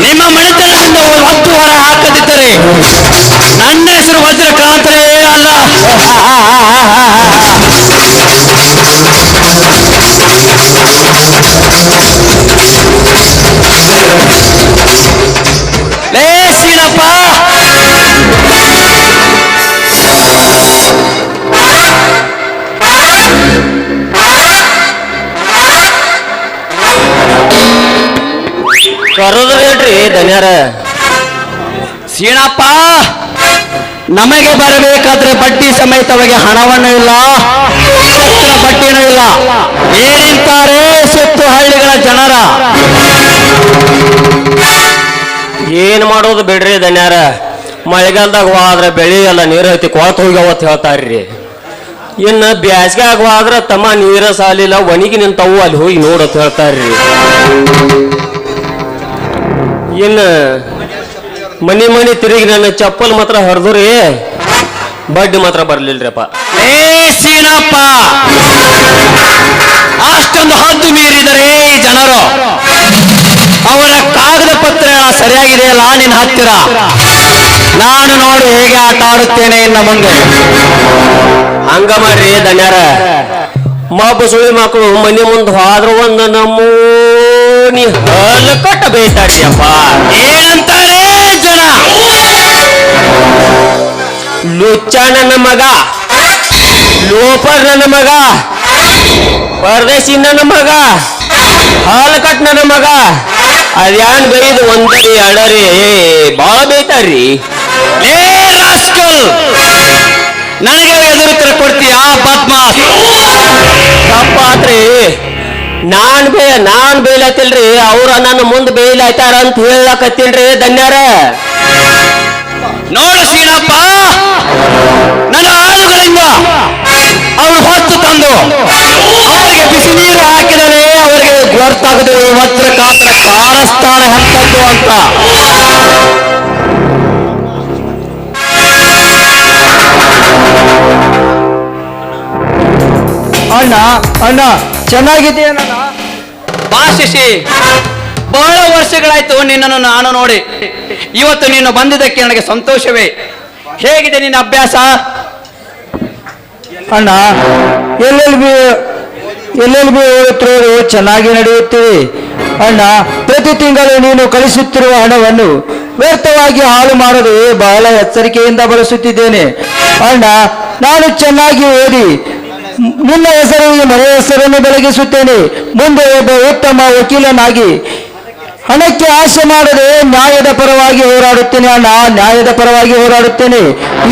ನಿಮ್ಮ ಮನೆತನದಿಂದ ಹತ್ತು ಹೊರ ಹಾಕದಿದ್ದರೆ ನನ್ನ ಹೆಸರು ವಜ್ರಕ್ರಾಂತರೇ ಅಲ್ಲ ನಮಗೆ ಬರಬೇಕಾದ್ರೆ ಬಡ್ಡಿ ಸಮೇತವಾಗಿ ಹಣವನ್ನು ಇಲ್ಲ. ಬಡ್ಡಿನೂ ಇಲ್ಲ. ಏನಿಂತಾರೆ ಸುತ್ತು ಹಳ್ಳಿಗಳ ಜನರ. ಏನ್ ಮಾಡೋದು ಬಿಡ್ರಿ ದನ್ಯಾರ ಮಳೆಗಾಲದಾಗ ಹೋದ್ರೆ ಬೆಳಿ ಎಲ್ಲ ನೀರು ಐತಿ ಕೊಳತ್ ಹೋಗ್ಯಾವತ್ ಹೇಳ್ತಾರ್ರಿ. ಇನ್ನು ಬ್ಯಾಸ್ಗೆ ಆಗುವಾದ್ರ ತಮ್ಮ ನೀರ ಸಾಲಿಲ್ಲ, ಒಣಗಿ ನಿಂತವು, ಅಲ್ಲಿ ಹೋಗಿ ನೋಡತ್ ಹೇಳ್ತಾರ್ರಿ. ಇನ್ನ ಮನಿ ಮನಿ ತಿರುಗಿ ನನ್ನ ಚಪ್ಪಲ್ ಮಾತ್ರ ಹರಿದ್ರಿ. ಬಡ್ಡಿ ಮಾತ್ರ ಬರ್ಲಿಲ್ರಿಪ್ಪ. ಏ ಸೀನಪ್ಪ! ಅಷ್ಟೊಂದು ಹದ್ದು ಮೀರಿದರೆ ಜನರು ಅವನ ಕಾಗದ ಪತ್ರ ಸರಿಯಾಗಿದೆಯಲ್ಲ ನಿನ್ನ ಹತ್ತಿರ? ನಾನು ನೋಡಿ ಹೇಗೆ ಆಟ ಆಡುತ್ತೇನೆ ಇನ್ನ ಮುಂದೆ ಹಂಗ ಮಾಡ್ರಿ ದನ್ಯಾರ ಮಬ್ಬು ಸುಳಿ ಮಕ್ಕಳು ಮನೆ ಮುಂದೆ ಹೋದ್ರ ಒಂದು ನಮೂನಿ ಹಲ್ ಕಟ್ಟ ಏನಂತಾರೆ ಜನ ಲುಚ್ಚ ನನ್ನ ಮಗ. ಲೋಪರ್ ನನ್ನ ಮಗ. ಪರದೇಶಿ ನನ್ನ ಮಗ. ಹಾಲಕಟ್ ನನ್ನ ಮಗ. ಅದ್ಯಾನ್ ಬೈದು ಒಂದರಿ ಎರಡರಿ. ಬಾಳ ಬೈತಾರ್ರಿ. ಏ ರಾಸ್ಕಲ್. ನನಗೆ ಎದುರು ಕೊಡ್ತೀಯಾ ಬದ್ಮಾಸ್ ತಪ್ಪಾತ್ರಿ ನಾನ್ ಬೇ ನಾನ್ ಬೇಯ್ಲತ್ತಿಲ್ರಿ ಅವ್ರ ನನ್ನ ಮುಂದೆ ಬೇಯ್ಲಾಯ್ತಾರ ಅಂತ ಹೇಳಕತ್ತಿಲ್ರಿ ಧನ್ಯಾರ. ನೋಡು ಆಳುಗಳಿಂದ ಅವರು ಹೊತ್ತು ತಂದು. ಅವರಿಗೆ ಬಿಸಿ ನೀರು ಹಾಕಿದರೆ ಅವರಿಗೆ ಗೊತ್ತಾಗದು ವಜ್ರ ಕಾತ್ರ ಕಾರಸ್ಥಾನ ಹಂತದ್ದು ಅಂತ. ಅಣ್ಣ ಅಣ್ಣ ಚೆನ್ನಾಗಿದೆಯಣ್ಣ ಬಾ ಶಶಿ. ಬಹಳ ವರ್ಷಗಳಾಯ್ತು ನಿನ್ನನ್ನು ನಾನು ನೋಡಿ. ಇವತ್ತು ನೀನು ಬಂದಿದ್ದಕ್ಕೆ ನನಗೆ ಸಂತೋಷವೇ. ಹೇಗಿದೆ ನಿನ್ನ ಅಭ್ಯಾಸ? ಅಣ್ಣ, ಎಲ್ಲೆಲ್ಲಿ ಬಿ ಎಲ್ಲೆಲ್ಲಿ ಬಿ ಓದುತ್ತಿರೋರು ಚೆನ್ನಾಗಿ ನಡೆಯುತ್ತೀವಿ ಅಣ್ಣ, ಪ್ರತಿ ತಿಂಗಳು ನೀನು ಕಳಿಸುತ್ತಿರುವ ಹಣವನ್ನು ವ್ಯರ್ಥವಾಗಿ ಹಾಳು ಮಾಡದೆ ಬಹಳ ಎಚ್ಚರಿಕೆಯಿಂದ ಬಳಸುತ್ತಿದ್ದೇನೆ. ಅಣ್ಣ, ನಾನು ಚೆನ್ನಾಗಿ ಓದಿ ನಿನ್ನ ಹೆಸರಿಗೆ ಮನೆಯ ಹೆಸರನ್ನು ಬೆಳಗಿಸುತ್ತೇನೆ. ಮುಂದೆ ಒಬ್ಬ ಉತ್ತಮ ವಕೀಲನಾಗಿ ಹಣಕ್ಕೆ ಆಸೆ ಮಾಡದೆ ನ್ಯಾಯದ ಪರವಾಗಿ ಹೋರಾಡುತ್ತೇನೆ ಅಣ್ಣ, ನ್ಯಾಯದ ಪರವಾಗಿ ಹೋರಾಡುತ್ತೇನೆ.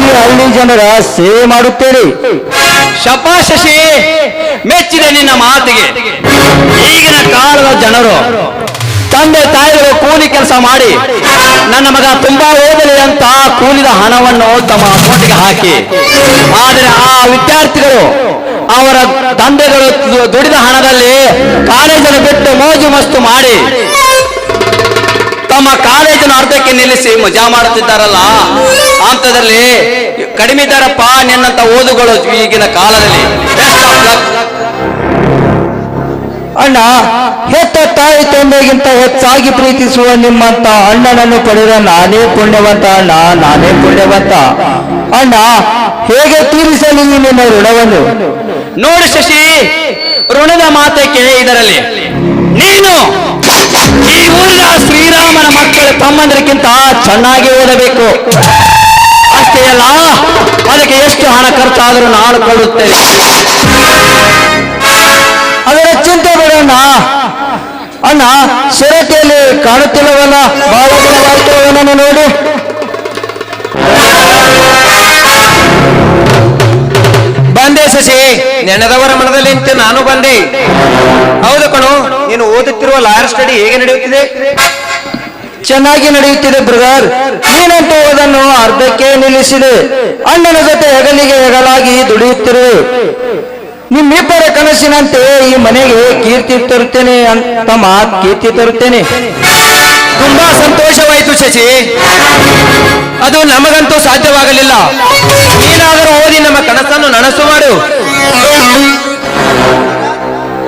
ಈ ಹಳ್ಳಿ ಜನರ ಸೇವೆ ಮಾಡುತ್ತೇನೆ. ಶಪಾ ಶಶಿ ಮೆಚ್ಚಿದೆ ನಿನ್ನ ಮಾತಿಗೆ. ಈಗಿನ ಕಾಲದ ಜನರು, ತಂದೆ ತಾಯಿಗಳು ಕೂಲಿ ಕೆಲಸ ಮಾಡಿ, ನನ್ನ ಮಗ ತುಂಬಾ ಓದಲಿ ಅಂತ ಕೂಲಿದ ಹಣವನ್ನು ತಮ್ಮ ಅಕೌಂಟ್ಗೆ ಹಾಕಿ. ಆದರೆ ಆ ವಿದ್ಯಾರ್ಥಿಗಳು, ಅವರ ತಂದೆಗಳು ದುಡಿದ ಹಣದಲ್ಲಿ ಕಾಲೇಜನ್ನು ಬಿಟ್ಟು ಮೋಜು ಮಸ್ತು ಮಾಡಿ ತಮ್ಮ ಕಾಲೇಜಿನ ಅರ್ಧಕ್ಕೆ ನಿಲ್ಲಿಸಿ ಮಜಾ ಮಾಡುತ್ತಿದ್ದಾರಲ್ಲ? ಅಂತದಲ್ಲಿ ಕಡಿಮೆ ಇದ್ದಾರಪ್ಪ ನಿನ್ನಂತ ಓದುಗಳು ಈಗಿನ ಕಾಲದಲ್ಲಿ. ಅಣ್ಣ ಹೆತ್ತ ತಾಯಿ ತಂದೆಗಿಂತ ಹೆಚ್ಚಾಗಿ ಪ್ರೀತಿಸುವ ನಿಮ್ಮಂತ ಅಣ್ಣನನ್ನು ಪಡೆದ ನಾನೇ ಪುಣ್ಯವಂತ ಅಣ್ಣ ನಾನೇ ಪುಣ್ಯವಂತ. ಅಣ್ಣ ಹೇಗೆ ತೀರಿಸಲಿ ನಿನ್ನ ಋಣವನ್ನು? ನೋಡಿ ಶಶಿ ಋಣದ ಮಾತಕ್ಕೆ ಇದರಲ್ಲಿ. ನೀನು ಊರಿನ ಶ್ರೀರಾಮನ ಮಕ್ಕಳು ತಮ್ಮಂದರಿಗಿಂತ ಚೆನ್ನಾಗಿ ಓದಬೇಕು. ಅಷ್ಟೇ ಅಲ್ಲ, ಅದಕ್ಕೆ ಎಷ್ಟು ಹಣ ಖರ್ಚಾದರೂ ನಾನು ಕೊಡುತ್ತೇನೆ ಅದರ ಚಿಂತೆ ಬಿಡೋಣ ಅಣ್ಣ. ಸಿರತೆಯಲ್ಲಿ ಕಾಣುತ್ತಿಲ್ಲವಲ್ಲ ಬಹಳ ನೋಡು ನೋಡಿ. ನೆನೆದವರ ಮನದಲ್ಲಿ ನಿಂತು ನಾನು ಬಂದೆ. ಹೌದು ಕಣು, ನೀನು ಓದುತ್ತಿರುವ ಲಾಯರ್ ಸ್ಟಡಿ ಹೇಗೆ ನಡೆಯುತ್ತಿದೆ? ಚೆನ್ನಾಗಿ ನಡೆಯುತ್ತಿದೆ ಬ್ರದರ್. ನೀನಂತೂ ಅದನ್ನು ಅರ್ಧಕ್ಕೆ ನಿಲ್ಲಿಸಿದೆ. ಅಣ್ಣನ ಜೊತೆ ಹೆಗಲಿಗೆ ಹೆಗಲಾಗಿ ದುಡಿಯುತ್ತಿರು. ನಿಮ್ಮಿಬ್ಬರ ಕನಸಿನಂತೆ ಈ ಮನೆಗೆ ಕೀರ್ತಿ ತರುತ್ತೇನೆ ಅಂತ ಮಾತು ಕೀರ್ತಿ ತರುತ್ತೇನೆ. ತುಂಬಾ ಸಂತೋಷವಾಯಿತು ಶಶಿ. ಅದು ನಮಗಂತೂ ಸಾಧ್ಯವಾಗಲಿಲ್ಲ. ನೀನಾದರೂ ಓದಿ ನಮ್ಮ ಕನಸನ್ನು ನನಸು ಮಾಡು.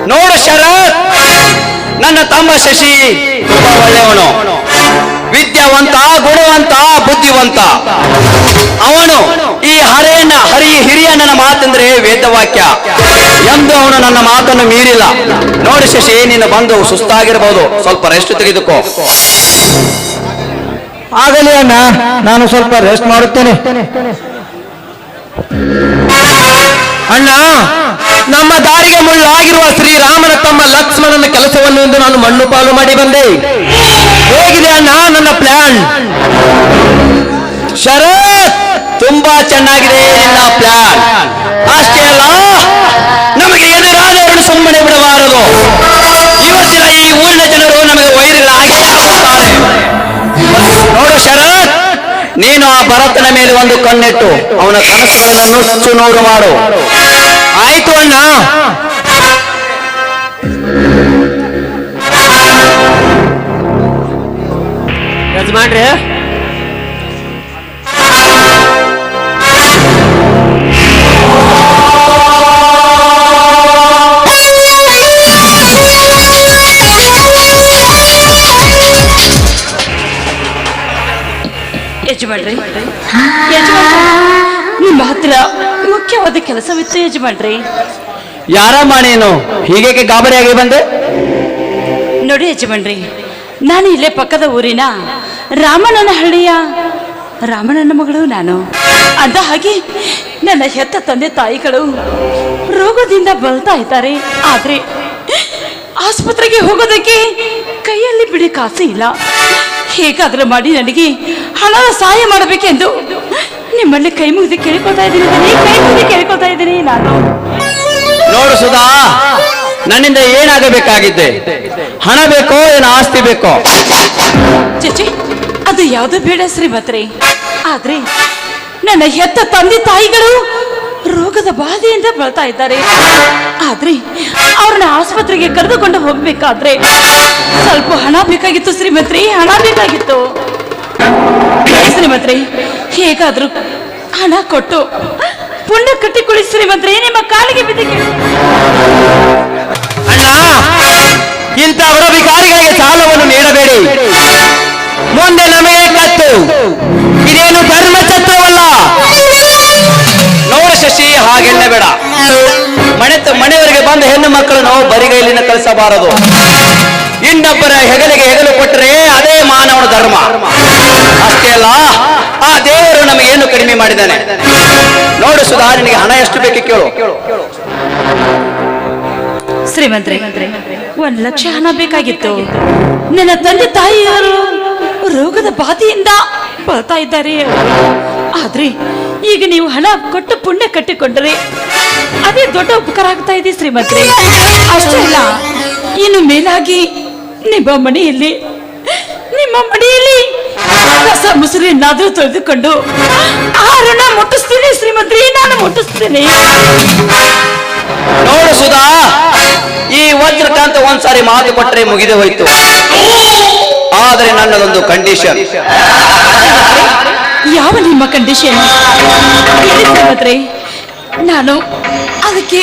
ನೋಡು ಶರತ್, ನನ್ನ ತಮ್ಮ ಶಶಿ, ತುಂಬಾ ಒಳ್ಳೆಯವನು ವಿದ್ಯಾವಂತ ಗುಣವಂತ ಬುದ್ಧಿವಂತ. ಅವನು ಈ ಹರೆಯನ್ನ ಹರಿ ಹಿರಿಯಣ್ಣನ ಮಾತಂದ್ರೆ ವೇದವಾಕ್ಯ. ಎಂದು ಅವನು ನನ್ನ ಮಾತನ್ನು ಮೀರಿಲ್ಲ. ನೋಡಿ ಶಶಿ ನೀನು ಬಂದು ಸುಸ್ತಾಗಿರ್ಬೋದು. ಸ್ವಲ್ಪ ರೆಸ್ಟ್ ತೆಗೆದುಕೋ. ಆಗಲಿ ಅಣ್ಣ ನಾನು ಸ್ವಲ್ಪ ರೆಸ್ಟ್ ಮಾಡುತ್ತೇನೆ. ಅಣ್ಣ ನಮ್ಮ ದಾರಿಗೆ ಮುಳ್ಳಾಗಿರುವ ಶ್ರೀರಾಮನ ತಮ್ಮ ಲಕ್ಷ್ಮಣನ ಕೆಲಸವನ್ನು ಎಂದು ನಾನು ಮಣ್ಣು ಪಾಲು ಮಾಡಿ ಬಂದೆ. ಹೇಗಿದೆ ಅಣ್ಣ ನನ್ನ ಪ್ಲಾನ್ ಶರತ್, ತುಂಬಾ ಚೆನ್ನಾಗಿದೆ ನಿನ್ನ ಪ್ಲಾನ್ ಅಷ್ಟೇ ಅಲ್ಲ, ನಮಗೆ ಎದುರಾದವರನ್ನು ಸುಮ್ಮನೆ ಬಿಡಬಾರದು. ಇವತ್ತಿನ ಈ ಊರಿನ ಜನರು ನಮಗೆ ವೈರಿಲ್ಲ ನೋಡು ಶರತ್, ನೀನು ಆ ಭರತನ ಮೇಲೆ ಒಂದು ಕಣ್ಣಿಟ್ಟು, ಅವನ ಕನಸುಗಳನ್ನು ನುಚ್ಚು ನೋಡು ಮಾಡು. ಆಯ್ತು ಅಣ್ಣ. ಯಜಮಾನ್ರಿ ಯಜಮಾನ್ರಿ. ನಿಮ್ಮ ಹತ್ರ ಮುಖ್ಯವಾದ ಕೆಲಸವಿತ್ತು ಯಜಮಾನ್ರಿ. ಯಾರ ಮಾಣೇನು ಹೀಗೆ ಗಾಬರಿಯಾಗಿ ಬಂದೆ? ನೋಡಿ ಯಜಮಾನ್ರಿ ನಾನು ಇಲ್ಲೇ ಪಕ್ಕದ ಊರಿನ ರಾಮಣ್ಣನ ಹಳ್ಳಿಯ ರಾಮಣ್ಣನ ಮಗಳು ನಾನು. ಅಂದ ಹಾಗೆ ನನ್ನ ಹೆತ್ತ ತಂದೆ ತಾಯಿಗಳು ರೋಗದಿಂದ ಬಳತಾ ಇದ್ದಾರೆ. ಆದ್ರೆ ಆಸ್ಪತ್ರೆಗೆ ಹೋಗೋದಕ್ಕೆ ಕೈಯಲ್ಲಿ ಬಿಡಿ ಕಾಸು ಇಲ್ಲ. ಹೇಗಾದರೂ ಮಾಡಿ ನನಗೆ ಹಣ ಸಹಾಯ ಮಾಡಬೇಕೆಂದು ನಿಮ್ಮಲ್ಲಿ ಕೈ ಮುಗಿದು ಕೇಳ್ಕೊತಾ ಇದ್ದೀನಿ. ದನಿ, ಕೈ ಮುಗಿದು ಕೇಳ್ಕೊತಾ ಇದ್ದೀನಿ ನಾನು. ನೋಡು ಸುಧಾ ನನ್ನಿಂದ ಏನಾಗಬೇಕಾಗಿದ್ದೆ ಹಣ ಬೇಕೋ ಏನ ಆಸ್ತಿ ಬೇಕೋ? ಚಚಿ ಅದು ಯಾವುದು ಬೇಡ ಶ್ರೀಮತ್ರಿ ಆದ್ರೆ ನನ್ನ ಹೆತ್ತ ತಂದೆ ತಾಯಿಗಳು ರೋಗದ ಬಾಧೆಯಿಂದ ಬಳತಾ ಇದ್ದಾರೆ. ಆದ್ರೆ ಅವ್ರನ್ನ ಆಸ್ಪತ್ರೆಗೆ ಕರೆದುಕೊಂಡು ಹೋಗ್ಬೇಕಾದ್ರೆ ಸ್ವಲ್ಪ ಹಣ ಬೇಕಾಗಿತ್ತು ಶ್ರೀಮತ್ರಿ ಹಣ ಬೇಕಾಗಿತ್ತು. ಶ್ರೀಮತ್ರಿ ಹೇಗಾದ್ರೂ ಹಣ ಕೊಟ್ಟು ಪುಣ್ಯ ಕಟ್ಟಿಕೊಳ್ಳಿ ಶ್ರೀಮಂತ್ರಿ ನಿಮ್ಮ ಕಾಲಿಗೆ ಬಿದ್ದಿಗೆ ಅಣ್ಣ ಇಂಥ ಅವರ ವಿಕಾರಿಗಳಿಗೆ ಸಾಲವನ್ನು ನೀಡಬೇಡಿ. ಮುಂದೆ ನಮಗೆ ಕತ್ತು. ಇದೇನು ಧರ್ಮ ನೋಡ ಶಶಿ ಹಾಗೆಲ್ಲ ಬೇಡ ಮನೆ ಮನೆಯವರಿಗೆ ಬಂದ ಹೆಣ್ಣು ಮಕ್ಕಳನ್ನು ಬರಿಗೈಲಿನ ಕಳಿಸಬಾರದು ಇನ್ನೊಬ್ಬರ ಹೆಗಲಿಗೆ ಹೆಗಲು ಕೊಟ್ಟರೆ ಅದೇ ಮಾನವನ ಧರ್ಮ. ಅಷ್ಟೇ ಅಲ್ಲ, ಆ ದೇವರು ನಮಗೇನು ಕಡಿಮೆ ಮಾಡಿದ್ದಾನೆ? ನೋಡು ಸುಧಾ ನಿನಗೆ ಹಣ ಎಷ್ಟು ಬೇಕು ಕೇಳು. ಶ್ರೀಮಂತ್ರಿ, ಒಂದ್ ಲಕ್ಷ ಹಣ ಬೇಕಾಗಿತ್ತು. ನನ್ನ ತಂದೆ ತಾಯಿಯವರು ರೋಗದ ಬಾಧೆಯಿಂದ ಬರ್ತಾ ಇದ್ದಾರೆ. ಆದ್ರೆ ಈಗ ನೀವು ಹಣ ಕೊಟ್ಟು ಪುಣ್ಯ ಕಟ್ಟಿಕೊಂಡ್ರೆ ಅದೇ ದೊಡ್ಡ ಉಪಕಾರ ಆಗ್ತಾ ಇದೆ ಶ್ರೀಮಂತ್ರಿ. ಅಷ್ಟೇ ಅಲ್ಲ, ಇನ್ನು ಮೇಲಾಗಿ ನಿಮ್ಮ ಮನೆಯಲ್ಲಿ ನಿಮ್ಮ ಮನೆಯಲ್ಲಿ ಕಸ ಮುಸುರಿನಾದ್ರೂ ತೊಳೆದುಕೊಂಡು ಆ ಋಣ ಮುಟ್ಟಿಸ್ತೀನಿ ಶ್ರೀಮಂತ್ರಿ, ನಾನು ಮುಟ್ಟಿಸ್ತೀನಿ. ನೋಡು ಸುಧಾ ಈ ವಜ್ರಕಾಂತ ಒಂದ್ಸಾರಿ ಮಾತು ಕೊಟ್ಟರೆ ಮುಗಿದು ಹೋಯ್ತು. ಆದರೆ ನನ್ನದೊಂದು ಕಂಡೀಷನ್ ಯಾವ ನಿಮ್ಮ ಕಂಡೀಷನ್ ನಾನು ಅದಕ್ಕೆ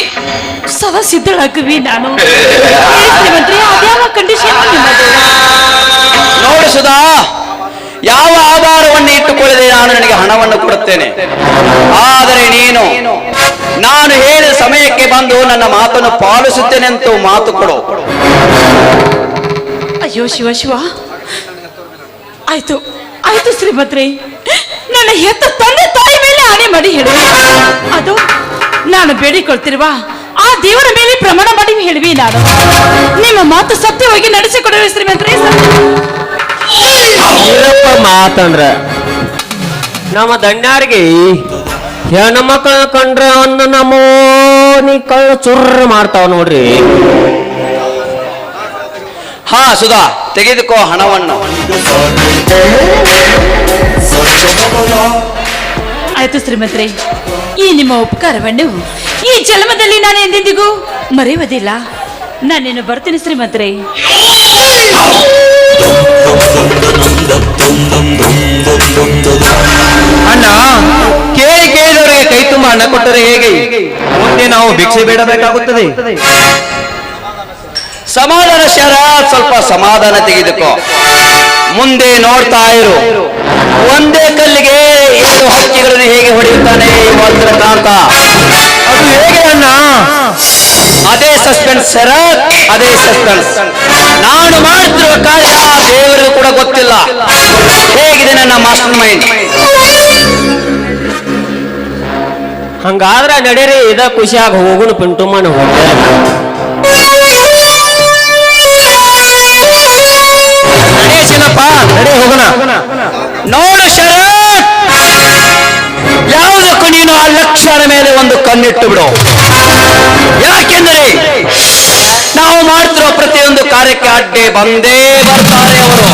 ಸದಾ ಸಿದ್ಧಳಾಗುವಿ ನಾನು ಅದ್ಯಾವ ಕಂಡೀಷನ್ ನೋಡು ಸುಧಾ ಯಾವ ಆಧಾರವನ್ನು ಇಟ್ಟುಕೊಳ್ಳದೆ ನಾನು ನನಗೆ ಹಣವನ್ನು ಕೊಡುತ್ತೇನೆ? ಆದರೆ ನೀನು, ನಾನು ಹೇಳಿದ ಸಮಯಕ್ಕೆ ಬಂದು ನನ್ನ ಮಾತನ್ನು ಪಾಲಿಸುತ್ತೇನೆ ಅಂತ ಮಾತು ಕೊಡು. ಅಯ್ಯೋ ಶಿವ ಶಿವ. ಆಯ್ತು ಆಯ್ತು ಶ್ರೀಮಂತ್ರಿ ನನ್ನ ಹೆತ್ತ ತಂದೆ ತಾಯಿ ಮೇಲೆ ಆಣೆ ಮಾಡಿ ಹೇಳಿ ಅದು ನಾನು ಬೇಡಿಕೊಳ್ತಿರುವ ಆ ದೇವರ ಮೇಲೆ ಪ್ರಮಾಣ ಮಾಡಿ ಹೇಳುವಿ ನಾನು. ನಿಮ್ಮ ಮಾತು ಸತ್ಯವಾಗಿ ನಡೆಸಿಕೊಡುವೆ ಶ್ರೀಮಂತ್ರಿ ಮಾತಂದ್ರ ನಮ್ಮ ದಂಡ್ಯಾರಿಗೆ ಹೆಣ್ಣು ಮಕ್ಕಳ ಕಂಡ್ರ ಅನ್ನ ನಮೋನಿ ನೀ ಕಳ್ಳ ಚುರ್ರ ಮಾಡ್ತಾವ ನೋಡ್ರಿ. ಹಾ ಸುಧಾ ತೆಗೆದುಕೋ ಹಣವನ್ನು. ಆಯ್ತು ಶ್ರೀಮಂತ್ರಿ ಈ ನಿಮ್ಮ ಉಪಕಾರವನ್ನು ಈ ಜನ್ಮದಲ್ಲಿ ನಾನು ಎಂದೆಂದಿಗೂ ಮರೆಯುವುದಿಲ್ಲ. ನಾನೇನು ಬರ್ತೀನಿ ಶ್ರೀಮಂತ್ರಿ. ಅಣ್ಣ, ಕೇಳಿ ಕೇಳಿದವರಿಗೆ ಕೈ ತುಂಬ ಹಣ ಕೊಟ್ಟರೆ ಹೇಗೆ? ಮುಂದೆ ನಾವು ಭಿಕ್ಷೆ ಬೇಡಬೇಕಾಗುತ್ತದೆ. ಸಮಾಧಾನ ಶರ ಸ್ವಲ್ಪ ಸಮಾಧಾನ ತೆಗೆದುಕೋ. ಮುಂದೆ ನೋಡ್ತಾ ಇರು. ಒಂದೇ ಕಲ್ಲಿಗೆ ಎರಡು ಹಕ್ಕಿಗಳನ್ನು ಹೇಗೆ ಹೊಡೆಯುತ್ತಾನೆ ಕಾಂತ. ಅದು ಹೇಗೆ ಅಣ್ಣ? ಅದೇ ಸಸ್ಪೆನ್ಸ್, ಸರ. ಅದೇ ಸಸ್ಪೆನ್ಸ್. ನಾನು ಮಾಡುತ್ತಿರುವ ಕಾರ್ಯ ದೇವರಿಗೂ ಕೂಡ ಗೊತ್ತಿಲ್ಲ. ಹೇಗಿದೆ ನನ್ನ ಮಾಸ್ಟರ್ ಮೈಂಡ್ ಹಂಗಾದ್ರ ನಡೀರಿ ಇದ ಖುಷಿಯಾಗ ಹೋಗುನು ಮಾಡಿ ಹೋಗ ನಡೆ ಹೋಗೋಣ. ನೋಡು ಶರ ಯಾವುದಕ್ಕೂ ನೀನು ಆ ಲಕ್ಷಣ ಮೇಲೆ ಒಂದು ಕಣ್ಣಿಟ್ಟು ಬಿಡು. ಯಾಕೆಂದರೆ ನಾವು ಮಾಡ್ತಿರೋ ಪ್ರತಿಯೊಂದು ಕಾರ್ಯಕ್ಕೆ ಅಡ್ಡೆ ಬಂದೇ ಬರ್ತಾರೆ ಅವರು.